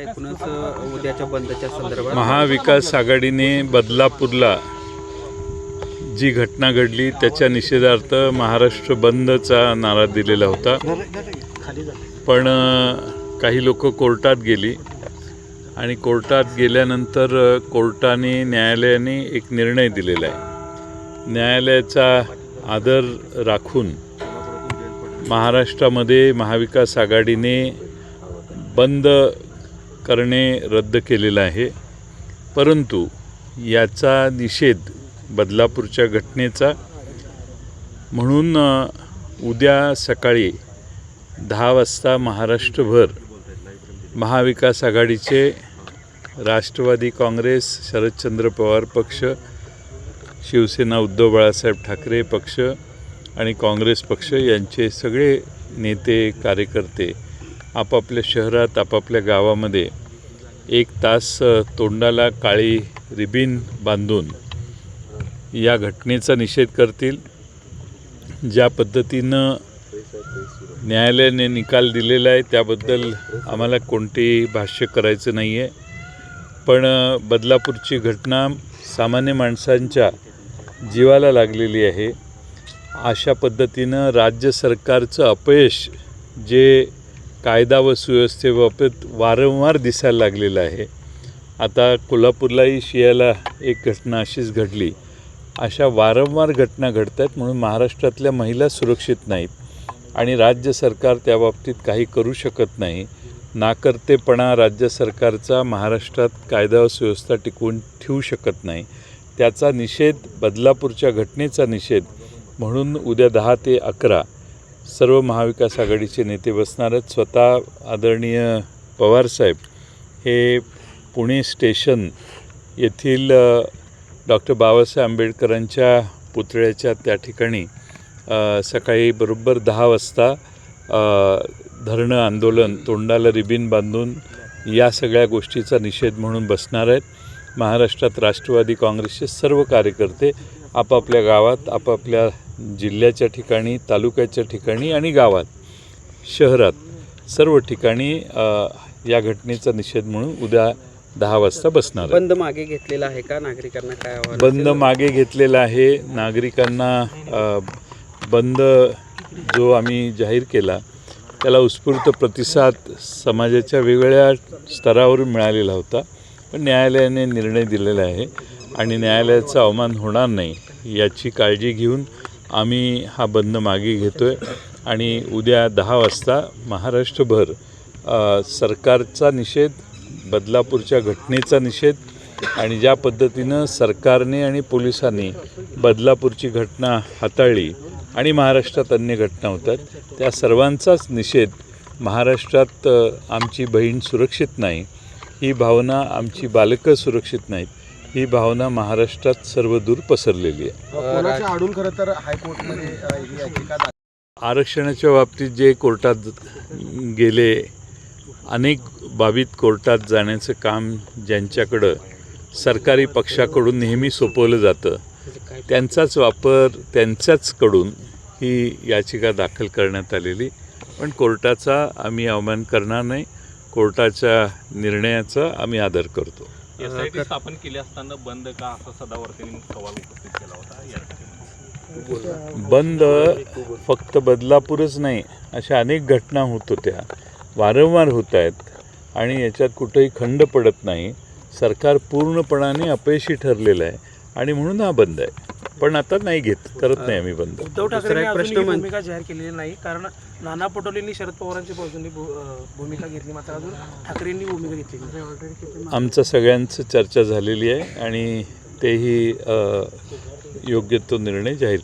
एकूणच उद्याच्या बंदच्या संदर्भात महाविकास आघाडीने बदलापूरला जी घटना घडली त्याच्या निषेधार्थ महाराष्ट्र बंदचा नारा दिलेला होता. पण काही लोक कोर्टात गेली आणि कोर्टात गेल्यानंतर कोर्टाने न्यायालयाने एक निर्णय दिलेला आहे. न्यायालयाचा आदर राखून महाराष्ट्रामध्ये महाविकास आघाडीने बंद करणे रद्द केलेलं आहे. परंतु याचा निषेध बदलापूरच्या घटनेचा. म्हणून उद्या सकाळी दहा वाजता महाराष्ट्रभर महाविकास आघाडीचे राष्ट्रवादी काँग्रेस शरदचंद्र पवार पक्ष शिवसेना उद्धव बाळासाहेब ठाकरे पक्ष आणि काँग्रेस पक्ष यांचे सगळे नेते कार्यकर्ते आपापल्या शहरात आपापल्या गावामध्ये एक तास तोंडाला काळी रिबीन बांधून या घटनेचा निषेध करतील ज्या पद्धतीनं न्यायालयाने निकाल दिलेला आहे त्याबद्दल आम्हाला कोणतेही भाष्य करायचं नाही आहे पण बदलापूरची घटना सामान्य माणसांच्या जीवाला लागलेली आहे. अशा पद्धतीनं राज्य सरकारचं अपयश जे कायदा व सुव्यवस्थेबाबत वारंवार दिसायला लागलेलं आहे. आता कोल्हापूरलाही शियाला एक घटना अशीच घडली. अशा वारंवार घटना घडत आहेत म्हणून महाराष्ट्रातल्या महिला सुरक्षित नाहीत आणि राज्य सरकार त्या बाबतीत काही करू शकत नाही. नाकर्तेपणा राज्य सरकारचा महाराष्ट्रात कायदा व सुव्यवस्था टिकवून ठेवू शकत नाही. त्याचा निषेध बदलापूरच्या घटनेचा निषेध म्हणून उद्या दहा ते अकरा सर्व महाविकास आघाडीचे नेते बसणार आहेत स्वतः आदरणीय पवारसाहेब हे पुणे स्टेशन येथील डॉक्टर बाबासाहेब आंबेडकरांच्या पुतळ्याच्या त्या ठिकाणी सकाळी बरोबर दहा वाजता धरणं आंदोलन तोंडाला रिबीन बांधून या सगळ्या गोष्टीचा निषेध म्हणून बसणार आहेत. महाराष्ट्रात राष्ट्रवादी काँग्रेसचे सर्व कार्यकर्ते आपापल्या गावात आपापल्या जिल्ह्याच्या ठिकाणी तालुक्याच्या ठिकाणी आणि गावात शहरात सर्व ठिकाणी या घटनेचा निषेध म्हणून उद्या दहा वाजता बसणार बंद मागे घेतलेला आहे का? नागरिकांना काय बंद? मागे घेतलेला आहे. नागरिकांना बंद जो आम्ही जाहीर केला त्याला उत्स्फूर्त प्रतिसाद समाजाच्या वेगवेगळ्या स्तरावरून मिळालेला होता. पण न्यायालयाने निर्णय दिलेला आहे आणि न्यायालयाचा अवमान होणार नाही याची काळजी घेऊन आम्ही हा बंद मागे घेतो आहे आणि उद्या दहा वाजता महाराष्ट्रभर सरकारचा निषेध बदलापूरच्या घटनेचा निषेध आणि ज्या पद्धतीनं सरकारने आणि पोलिसांनी बदलापूरची घटना हाताळली आणि महाराष्ट्रात अन्य घटना होतात त्या सर्वांचाच निषेध महाराष्ट्रात आमची बहीण सुरक्षित नाही. ही भावना आमची बालकं सुरक्षित नाहीत. ही भावना महाराष्ट्रात सर्वदूर पसरलेली आहे. आडून खरं तर हायकोर्टमध्ये आरक्षणाच्या बाबतीत जे कोर्टात गेले अनेक बाबीत कोर्टात जाण्याचं काम ज्यांच्याकडं सरकारी पक्षाकडून नेहमी सोपवलं जातं त्यांचाच वापर त्यांच्याचकडून ही याचिका दाखल करण्यात आलेली. पण कोर्टाचा आम्ही अवमान करणार नाही कोर्टाच्या निर्णयाचा आम्ही आदर करतो. एस आय टी स्थापन केली असताना बंद का असा सदावर्तींनी सवाल उपस्थित केला होता? या ठिकाणी. बंद फक्त बदलापूरच नाही अशा अनेक घटना होत होत्या. वारंवार होत आहेत आणि याच्यात कुठंही खंड पडत नाही. सरकार पूर्णपणाने अपयशी ठरलेलं आहे आणि म्हणून हा बंद आहे. पण आता नाही घेत करत नाही आम्ही बंद. उद्धव म्हण- भूमिका जाहीर केलेली नाही कारण नाना पटोलेंनी शरद पवारांच्या बाजूने भूमिका घेतली मात्र अजून ठाकरेंनी भूमिका घेतली आमचं सगळ्यांचं चर्चा झालेली आहे आणि तेही योग्य तो निर्णय जाहीर